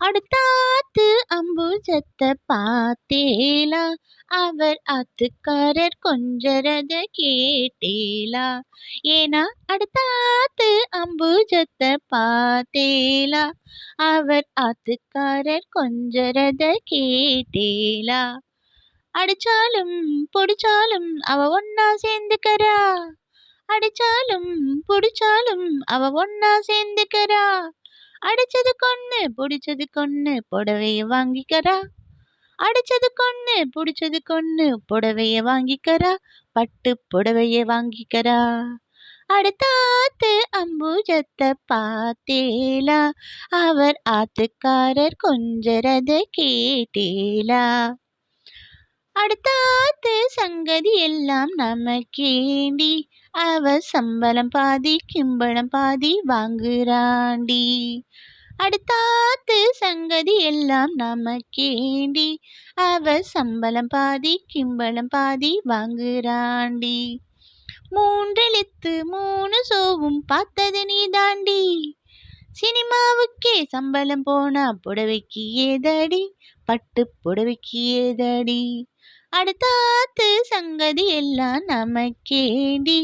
அடுத்தாத்து அம்புஜத்த பார்த்தேலா? அவர் ஆத்துக்காரர் கொஞ்சரத கேட்டேலா? ஏனா அடுத்தாத்து அம்புஜத்த பார்த்தேலா? அவர் ஆத்துக்காரர் கொஞ்சரத கேட்டேலா? அடிச்சாலும் பொடிச்சாலும் அவ ஒன்னா சேர்ந்துக்கரா அடிச்சாலும் புடிச்சாலும் அவ ஒன்னா சேர்ந்துக்கரா அடிச்சது கொன்னு பிடிச்சது கொன்னு புடவைய வாங்கிக்கறா. அடிச்சது கொன்னு பிடிச்சது கொன்னு புடவைய வாங்கிக்கறா. பட்டு புடவைய வாங்கிக்கறா. அடுத்தாத்து அம்புஜத்த பார்த்தேலா அவர் ஆத்துக்காரர் கொஞ்சரத கேட்டேலா அடுத்தாத்து சங்கதி எல்லாம் நமக்கேண்டி. அவ சம்பளம் பாதி கிம்பளம் பாதி வாங்குறாண்டி. அடுத்தாத்து சங்கதி எல்லாம் நமக்கேண்டி. அவ சம்பளம் பாதி கிம்பளம் பாதி வாங்குறாண்டி. மூன்றெழுத்து மூணு சோவும் பார்த்தது நீ தாண்டி சினிமாவுக்கே சம்பளம் போனா புடவைக்கு ஏதடி? பட்டு புடவைக்கு ஏதடி? அடுத்தாத்து சங்கதி எல்லாம் நமக்கேண்டி